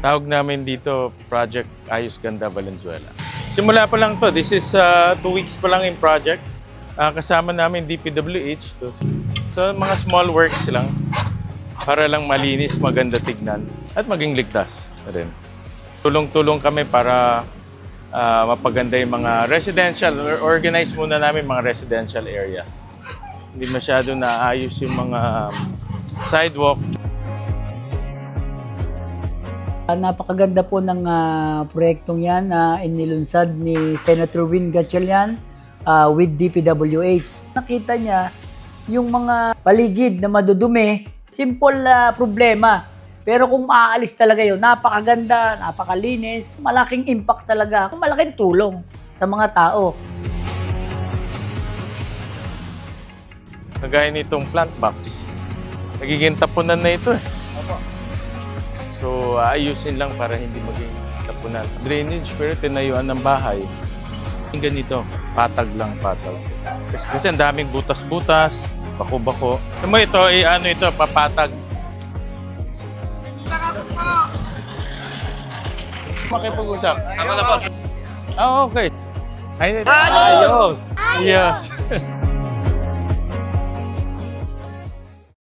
Tawag namin dito Project Ayos Ganda Valenzuela. Simula pa lang to. This is uh, two weeks pa lang in project. Ah, kasama namin DPWH. To. So mga small works lang para lang malinis, maganda tignan at maging ligtas rin. Tulong-tulong kami para ah, mapaganda yung mga residential or organize muna namin mga residential areas. Hindi masyado naayos yung mga sidewalk, Ah, napakaganda po ng ah, proyektong yan na inilunsad ni Senator Win Gatchalian ah, with DPWH. Nakita niya yung mga paligid na madudumi, simple ah, problema. Pero kung maaalis talaga yun, napakaganda, napakalinis, malaking impact talaga, malaking tulong sa mga tao. kagaya nitong plant box. Nagiging tapunan na ito eh. So, ayusin lang para hindi maging tapunan. Drainage, pero tinayuan ng bahay. Yung ganito, patag lang, patag. Kasi, kasi ang daming butas-butas, bako-bako. Ano mo ito, eh, ano ito, papatag. Makipag-usap. Ako na po. Ah, okay. Ay, ayos. Yes.